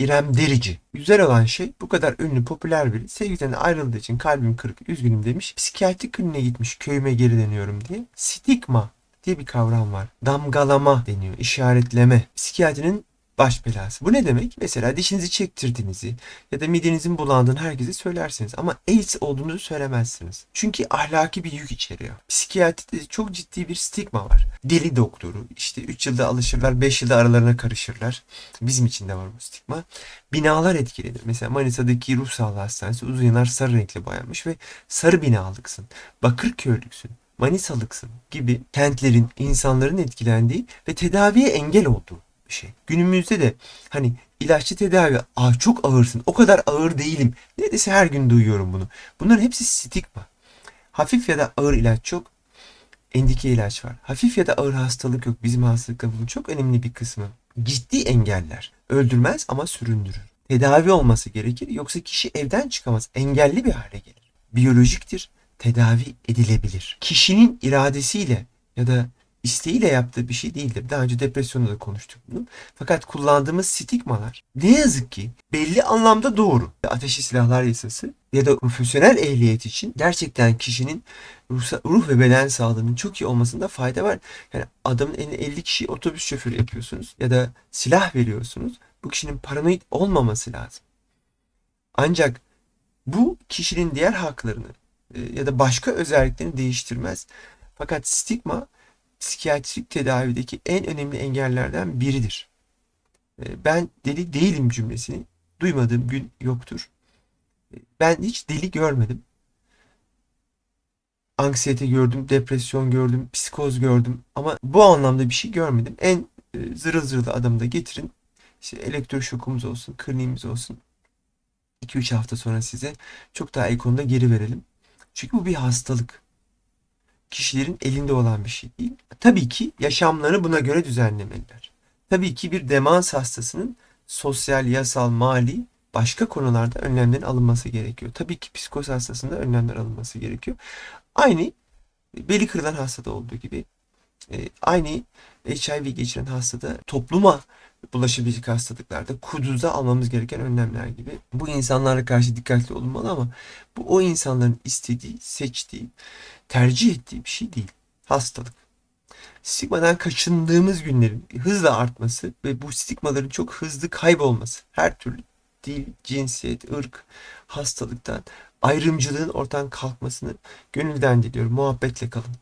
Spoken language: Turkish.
İrem Derici. Güzel olan şey bu kadar ünlü popüler biri sevgiliden ayrıldığı için kalbim kırık üzgünüm demiş. Psikiyatri kliniğine gitmiş köyüme geri dönüyorum diye. Stigma diye bir kavram var. Damgalama deniyor. işaretleme. Psikiyatrinin baş belası. Bu ne demek? Mesela dişinizi çektirdiğinizi ya da midenizin bulandığını herkese söylersiniz ama AIDS olduğunuzu söylemezsiniz. Çünkü ahlaki bir yük içeriyor. Psikiyatride çok ciddi bir stigma var. Deli doktoru işte 3 yılda alışırlar 5 yılda aralarına karışırlar. Bizim için de var bu stigma. Binalar etkilenir. Mesela Manisa'daki Ruh Sağlığı Hastanesi uzun yıllar sarı renkle boyanmış ve sarı binalıksın. Bakırköylüksün. Manisalıksın gibi kentlerin, insanların etkilendiği ve tedaviye engel olduğu bir şey. Günümüzde de hani ilaçlı tedavi, ah çok ağırsın, o kadar ağır değilim. Neredeyse her gün duyuyorum bunu. Bunların hepsi stigma. Hafif ya da ağır ilaç yok. Endike ilaç var. Hafif ya da ağır hastalık yok. Bizim hastalıkta bunun çok önemli bir kısmı. Ciddi engeller. Öldürmez ama süründürür. Tedavi olması gerekir. Yoksa kişi evden çıkamaz. Engelli bir hale gelir. Biyolojiktir. Tedavi edilebilir. Kişinin iradesiyle ya da isteğiyle yaptığı bir şey değildir. Daha önce depresyonda da konuştuk bunu. Fakat kullandığımız stigmalar ne yazık ki belli anlamda doğru. Ateşli silahlar yasası ya da profesyonel ehliyet için gerçekten kişinin ruh, ruh ve beden sağlığının çok iyi olmasında fayda var. Yani adamın eline 50 kişi otobüs şoförü yapıyorsunuz ya da silah veriyorsunuz. Bu kişinin paranoid olmaması lazım. Ancak bu kişinin diğer haklarını e, ya da başka özelliklerini değiştirmez. Fakat stigma psikiyatrik tedavideki en önemli engellerden biridir. E, Ben deli değilim cümlesini duymadığım gün yoktur. E, Ben hiç deli görmedim. Anksiyete gördüm, depresyon gördüm, psikoz gördüm ama bu anlamda bir şey görmedim. En e, zırıl zırıl adamı da getirin. İşte elektroşokumuz olsun, kliniğimiz olsun. 2-3 hafta sonra size çok daha iyi konuda geri verelim. Çünkü bu bir hastalık. Kişilerin elinde olan bir şey değil. Tabii ki yaşamlarını buna göre düzenlemeliler. Tabii ki bir demans hastasının sosyal, yasal, mali başka konularda önlemlerin alınması gerekiyor. Tabii ki psikoz hastasında önlemler alınması gerekiyor. Aynı beli kırılan hastada olduğu gibi aynı HIV geçiren hastada topluma bulaşabilecek hastalıklarda kuduzda almamız gereken önlemler gibi. Bu insanlara karşı dikkatli olunmalı ama bu o insanların istediği, seçtiği, tercih ettiği bir şey değil. Hastalık. Stigmadan kaçındığımız günlerin hızla artması ve bu stigmaların çok hızlı kaybolması. Her türlü dil, cinsiyet, ırk, hastalıktan, ayrımcılığın ortadan kalkmasını gönülden diliyorum. Muhabbetle kalın.